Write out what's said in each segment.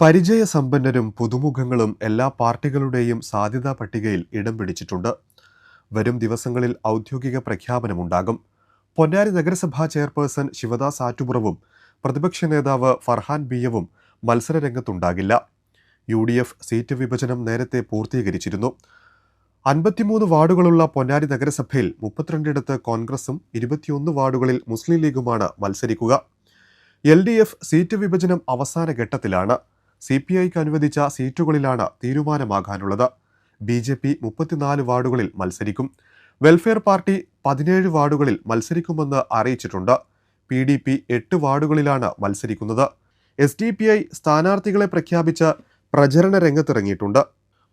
പരിചയസമ്പന്നരും പുതുമുഖങ്ങളും എല്ലാ പാർട്ടികളുടെയും സാധ്യതാ പട്ടികയിൽ ഇടം പിടിച്ചിട്ടുണ്ട്. വരും ദിവസങ്ങളിൽ ഔദ്യോഗിക പ്രഖ്യാപനമുണ്ടാകും. പൊന്നാരി നഗരസഭാ ചെയർപേഴ്സൺ ശിവദാസ് ആറ്റുപുറവും പ്രതിപക്ഷ നേതാവ് ഫർഹാൻ ബിയവും മത്സരരംഗത്തുണ്ടാകില്ല. യു ഡി എഫ് സീറ്റ് വിഭജനം നേരത്തെ പൂർത്തീകരിച്ചിരുന്നു. അൻപത്തിമൂന്ന് വാർഡുകളുള്ള പൊന്നാരി നഗരസഭയിൽ മുപ്പത്തിരണ്ടിടത്ത് കോൺഗ്രസും ഇരുപത്തിയൊന്ന് വാർഡുകളിൽ മുസ്ലിം ലീഗുമാണ് മത്സരിക്കുക. എൽ ഡി എഫ് സീറ്റ് വിഭജനം അവസാന ഘട്ടത്തിലാണ്. സി പി ഐക്ക് അനുവദിച്ച സീറ്റുകളിലാണ് തീരുമാനമാകാനുള്ളത്. ബി ജെ പി മുപ്പത്തിനാല് വാർഡുകളിൽ മത്സരിക്കും. വെൽഫെയർ പാർട്ടി പതിനേഴ് വാർഡുകളിൽ മത്സരിക്കുമെന്ന് അറിയിച്ചിട്ടുണ്ട്. പി ഡി പി എട്ട് വാർഡുകളിലാണ് മത്സരിക്കുന്നത്. എസ് ഡി പി ഐ സ്ഥാനാർത്ഥികളെ പ്രഖ്യാപിച്ച് പ്രചരണ രംഗത്തിറങ്ങിയിട്ടുണ്ട്.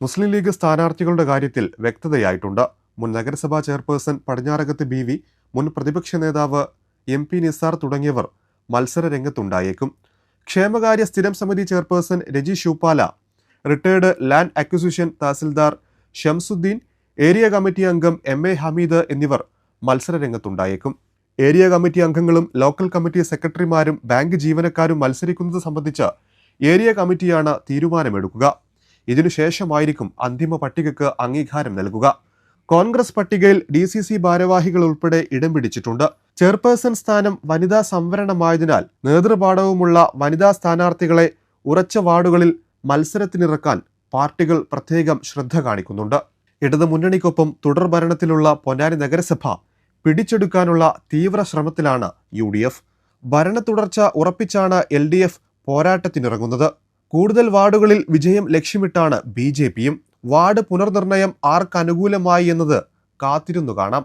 മുസ്ലിം ലീഗ് സ്ഥാനാർത്ഥികളുടെ കാര്യത്തിൽ വ്യക്തതയായിട്ടുണ്ട്. മുൻ നഗരസഭാ ചെയർപേഴ്സൺ പടിഞ്ഞാറകത്ത് ബി വി മുൻ പ്രതിപക്ഷ നേതാവ് എം പി നിസാർ തുടങ്ങിയവർ മത്സര രംഗത്തുണ്ടായേക്കും. ക്ഷേമകാര്യ സ്ഥിരം സമിതി chairperson Reji ഷൂപ്പാല retired land acquisition tahsildar Shamsuddin area committee അംഗം എം എ ഹമീദ് എന്നിവർ മത്സര രംഗത്തുണ്ടായേക്കും. ഏരിയ കമ്മിറ്റി അംഗങ്ങളും ലോക്കൽ കമ്മിറ്റി സെക്രട്ടറിമാരും ബാങ്ക് ജീവനക്കാരും മത്സരിക്കുന്നത് സംബന്ധിച്ച് ഏരിയ കമ്മിറ്റിയാണ് തീരുമാനമെടുക്കുക. ഇതിനുശേഷമായിരിക്കും അന്തിമ പട്ടികയ്ക്ക് അംഗീകാരം നൽകുക. കോൺഗ്രസ് പട്ടികയിൽ ഡി സി സി ഭാരവാഹികൾ ഉൾപ്പെടെ ഇടം പിടിച്ചിട്ടുണ്ട്. ചെയർപേഴ്സൺ സ്ഥാനം വനിതാ സംവരണമായതിനാൽ നേതൃപാഠവുമുള്ള വനിതാ സ്ഥാനാർത്ഥികളെ ഉറച്ച വാർഡുകളിൽ മത്സരത്തിനിറക്കാൻ പാർട്ടികൾ പ്രത്യേകം ശ്രദ്ധ കാണിക്കുന്നുണ്ട്. ഇടതു മുന്നണിക്കൊപ്പം തുടർ ഭരണത്തിലുള്ള പൊന്നാനി നഗരസഭ പിടിച്ചെടുക്കാനുള്ള തീവ്ര ശ്രമത്തിലാണ് യു ഡി എഫ് ഭരണ തുടർച്ച ഉറപ്പിച്ചാണ് എൽ ഡി എഫ് പോരാട്ടത്തിനിറങ്ങുന്നത്. കൂടുതൽ വാർഡുകളിൽ വിജയം ലക്ഷ്യമിട്ടാണ് ബി ജെ പിയും. വാർഡ് പുനർനിർണയം ആർക്കനുകൂലമായി എന്നത് കാത്തിരുന്നു കാണാം.